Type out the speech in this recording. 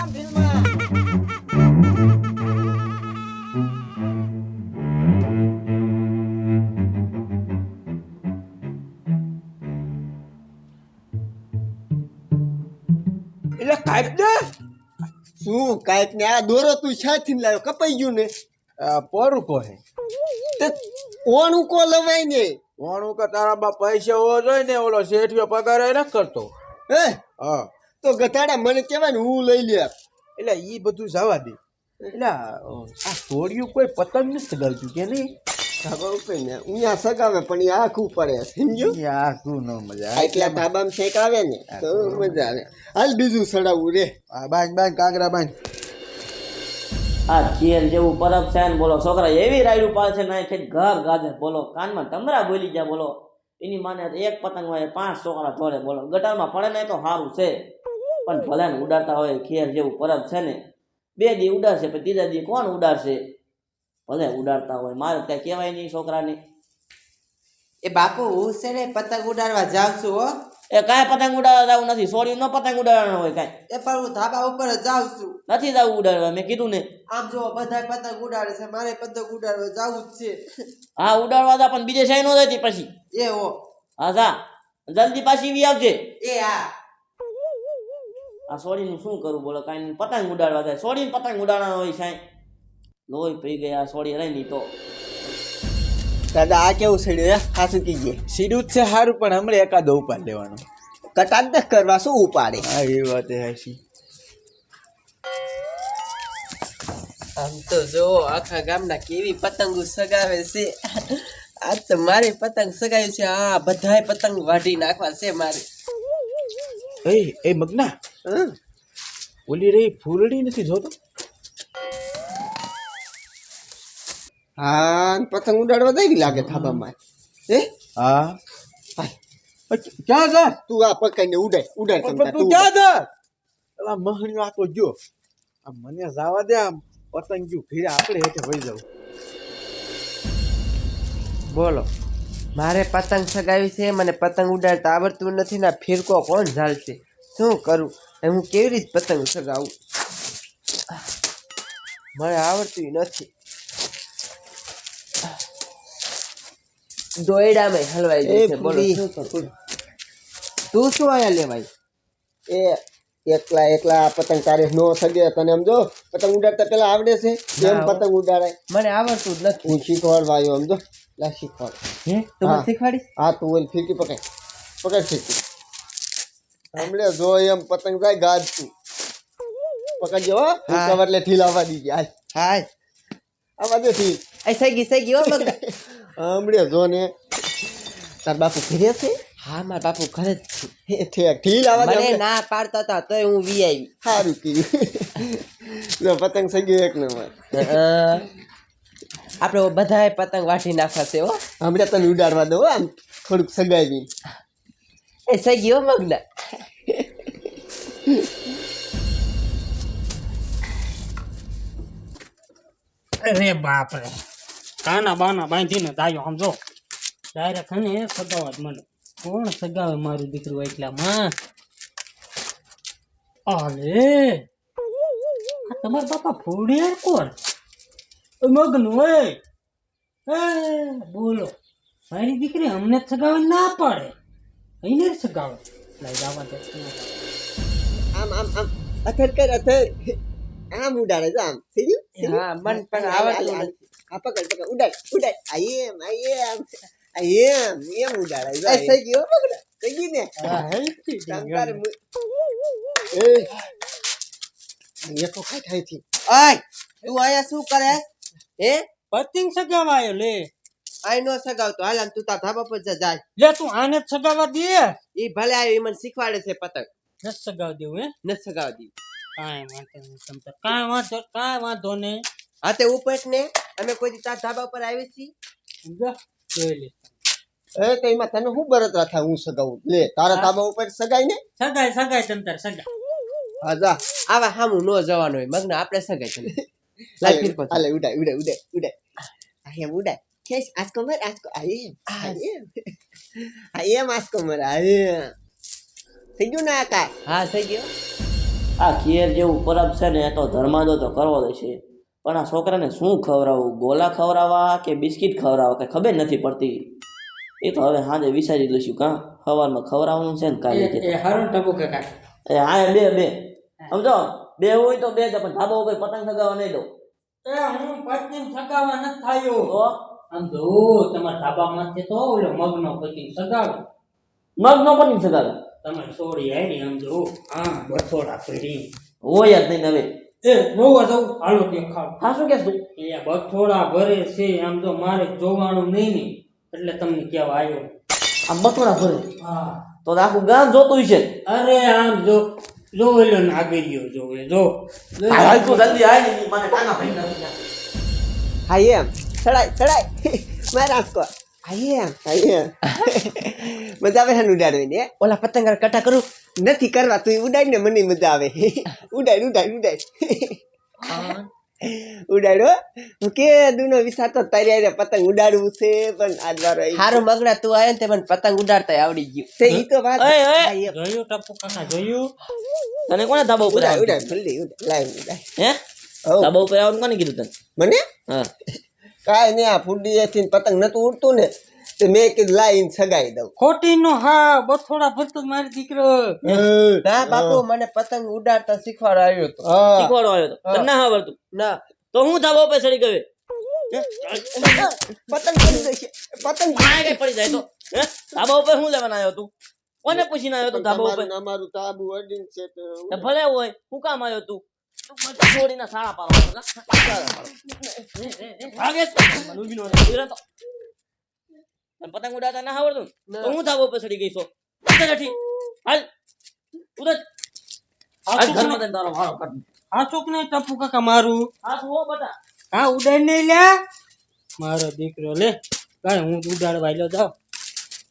આમ ફિલ્મમાં એટલે કાંઈક ને? શું કાંઈક ને આ દોરો તું લાવ્યો? કપાઈ ગયું ને? આ પોરું કહે તે કોણ કો લવાય ને? કોણું પૈસા હોવો જોઈએ ને ઓલો શેઠિયો પગાર એ નથી કરતો. હે? હા. તો ગધાડા મને કહેવાય ને હું લઈ લે. એટલે એ બધું જવા દે. એટલે આ સોડિયું કોઈ પતંગ નથી ગલતું કે નહીં? ને? અહીંયા સગાવે પણ એ આખું પડે સમજ્યો? આ શું ન મજા એટલા ધાબામાં શેક આવે ને તો મજા આવે. હાલ બીજું સડાવવું રે. આ બાંધ બાંધ કાંકરા બાંધ. આ ચેર જેવું પરબ છે ને બોલો છોકરા એવી રાયડું પાડે છે કે ઘર ગાજે બોલો કાનમાં ટમરા બોલી ગયા બોલો. એની માને તો એક પતંગ હોય પાંચ છોકરા ધોરે બોલો. ગટારમાં પડે ને તો સારું છે. પણ ભલે ને ઉડાડતા હોય ખેર જેવું પરબ છે ને બે દી ઉડાડશે પણ ત્રીજા દી કોણ ઉડાડશે? ભલે ઉડાડતા હોય મારે કઈ કહેવાય નહીં છોકરાને. એ બાપુ હું છે ને પતંગ ઉડાડવા જાઉં છું હો. એ કાંઈ પતંગ ઉડાડવા જવું નથી સોરી ન પતંગ ઉડાડવાનો હોય કાંઈ. એ પણ હું ધાબા ઉપર જાઉં છું. નથી જવું ઉડાડવા મેં કીધું ને. આમ જો બધા પતંગ ઉડાડે છે મારે પતંગ ઉડાડવા જાવું જ છે. હા ઉડાડવા જા પણ બીજે સાઈ ન જતી પછી. એ હો. હા જા. જલ્દી પાછી વી આવજે. એ હા. આ સોડીનું શું કરું બોલો? કાંઈ પતંગ ઉડાડવા જાય. સોડીને પતંગ ઉડાડવાનો હોય સાહેબ. લોહી પી ગયા સોડી રહી નહીં તો. દાદા આ કેવું સીડ્યું હે? શું કીજે? સીડું જ છે સારું પણ હમણાં એકાદો ઉપાડ લેવાનો. કટાટ કરવા શું ઉપાડે? હા એ વાત એ હાચી. આમ તો જો આખા ગામના કેવી પતંગો સગાવે છે. આ તો મારે પતંગ સગાવી છે. હા બધાય પતંગ વાઢી નાખવા છે મારે. એ એ મગના? ઓલી રહી ફૂલડી નથી જોતો? હા પતંગ ઉડાડવા દેવી લાગે થાબામાં હે? હા. ક્યાં જા તું આ પકડીને ઉડાડ ઉડાડ તું તું ક્યાં જા પેલા મહણિયો આ તો જો. આ મને જવા દે આમ પતંગ ગયું ફીરે આપણે હેઠે વહી જવું. બોલો. મારે પતંગ સગાવી છે મને પતંગ ઉડાડતા આવડતું નથી ને ફિરકો કોણ ઝાલશે? શું કરું? હું કેવી રીતે પતંગ ચગાવું મને આવડતું નથી. દોયડામાં હલવાઈ જશે બોલો તું શું આયા લેવાય? એ એકલા એકલા પતંગ તારે નો સગે તને સમજો? જો પતંગ ઉડાડતા પેલા આવડે છે? એમ પતંગ ઉડાડાય મને આવડતું જ નથી. હું શીખવાડવા આવ્યો સમજો? લા શીખવાડ. હે? તું મને હા. શીખવાડીશ? હા તું ઓલ ફીકી પકડ. પકડ ફીકી હમણે જો એમ પતંગ થાય ગાજતું. પકડજો હો કવર એટલે ઢીલ આવવા દીધી હાલ. હાય. આવા દે ઢીલ. એ સગી સગી હો મગ હમણે જો ને તાર બાપુ ઘરે છે? હા મારા બાપુ ઘરે જ છે. હે, ઠીલ આવવા દે મને ના પાડતા હતા તોય હું વી આવી. સારું કીધું જો પતંગ સગ્યો એક નંબર. આપણે બધાએ પતંગ વાટી નાખવા છે હો. હમણાં તને ઉડાડવા દો આમ થોડુંક સગાવી એ ગયો મગના અરે બાપ રે કાના બાના બાંધીને દાયો સમજો ડાયરેક્ટ હને સગાવત મને. કોણ સગાવે મારું દીકરું એટલા માં અરે તમારા બાપા ફોડિયાર કોણ? મગન હોય. બોલો. મારી દીકરી અમને સગાવે ના પાડે. જ સગાવે લઈ જવા દે. આમ આમ આમ. અથર કર અથર આમ ઉડાડે છે આમ. ગયું હા મન પણ આવડતું આ પકડ પકડ. ઉડાડ ઉડાડ. આ એમ આ એમ. આ એમ ઉડાડે જો એ આ એમ. સગી હો મગના થઈ ગઈ ને તમ તારે મુ- એ. એકો ખાઈ ખાઈ થી આય તું આયા શું કરે? હે? પતિંગ સગાવાયો લે. આઈ નો સગાવતો. હાલ તું તાર ધાબા પર જાય. લે તું આને જ સગાવા દે. ઈ ભલે આવ્યો ઈ મને શીખવાડે છે પતંગ. ન સગાવ દેવું હે? ન સગાવ દી કાંઈ વાંધો નહીં તમ તાર. કાંઈ વાંધો કાંઈ વાંધો નહીં. હા તે ઉપર ને અમે કોઈ તાર ધાબા પર આવી છીએ સમજો? જોઈ લે. એ તો એમાં તને શું બરતરા થાય હું સગાવું? લે તારા ધાબા ઉપર સગાઈ ને? સગાય સગાય તમ તાર સગા હા જા. આવા હામું નો જવાનું હોય મગ્ન આપણે સગાઈ ચાલે લાઈ ફિરકો હાલે ઉડાય ઉડાય ઉડાય ઉડાય. આ હે ઉડાય. ખેસ આસકો મર I આ I am. I am મર આ એમ થઈ ગયું ને આ હા થઈ ગયો આ ખીર જેવું પરબ છે ને એ તો ધર્માદો તો કરવો જ છે પણ આ છોકરાને શું ખવડાવવું ગોલા ખવડાવવા કે બિસ્કિટ ખવડાવવા કે ખબર નથી પડતી એ તો હવે હાજે વિચારી લઈશું કાં સવારમાં ખવડાવવાનું છે ને કાલે હારું ટપુ કાકા એ હા બે બે સમજો બે હોય તો બે જ પણ ધાબો ઉપર પતંગ સગાવવા નહીં દો એ હું પત્ની સગાવવા નથી થાયો આમ જો તમારા ધાબામાંથી તો ઓલો મગનો પતિ સગાવે. મગનો નો પતંગ તમે સોડી આવી આમ જો હા બથોડા પડી. હોય જ નહીં હવે. એ રોવા જવું હાલો દેખાવ હા શું કહેશું? એ બથોડા ભરે છે આમ તો મારે જોવાનું નહીં ને. એટલે તમને કેવા આવ્યો. આમ બથોડા ભરે? હા. તો તો આખું ગામ જોતું છે અરે આમ જો જો એલો નાગરિયો જો એ જો. હાલ તો જલ્દી આવી મને ટાંગા ભાઈ નથી હા એમ. ચડાય ચડાય મારા કો હા એમ હા એમ મજા આવે છે ઉડાડવાની હે ઓલા પતંગ કટા કરું નથી કરવા તું ઉડાડ ને મને મજા આવે ઉડાડ ઉડાડ ઉડાડ ઉડાડો હું કે દુનો વિચાર તો તારી હારે પતંગ ઉડાડવું છે પણ આજ વારો આવી હારું મગના તું આયો ને તે મને પતંગ ઉડાડતા આવડી ગયું તે ઈ તો વાત ઓય ઓય હા, એમ. જોયું ટપુ કાકા જોયું તને કોને ધાબા ઉપર ઉડાડ આવવાનું ઉડાડ જલ્દી ઉડાડ લાઈન ઉડાડ હે હઉ. ધાબા ઉપર આવવાનું કોને કીધું તને મને હા કાંઈ નહીં આ ફૂડીએથી પતંગ નતું ઉડતું ને તે મેં કીધું લાઈન સગાઈ દઉં. ખોટી નો હા બથોડા ભરતો મારી દીકરો. ના બાપુ મને પતંગ ઉડાડતા શીખવાડો આવ્યો હતો. હા. શીખવાડો આવ્યો તો તને ના આવડતું? ના. તો હું ધાબો ઉપર ચડી ગયો પતંગ પડી જશે પતંગ પડી જાય તો. હે? ધાબા ઉપર શું લેવાના આવ્યો તું? કોને પૂછીને આવ્યો તું ધાબા ઉપર? અમારું તાબુ અડીન છે તો તો ભલે હોય હું કામ આવ્યો તું? છોડીને ના? સાડા પાડો. નો પતંગ ઉડાતા ના આવડતું ને? તો હું થાવો ચડી ગઈ છો હેઠી. હાલ ઉતર હાલ ઘરમાં તને તારો વારો કાઢ. આ ચોક ને ટપુ કાકા મારું હા તું હો હા નહીં લ્યા મારો દીકરો લે કાંઈ હું ઉડાડવા લ્યો જાઉં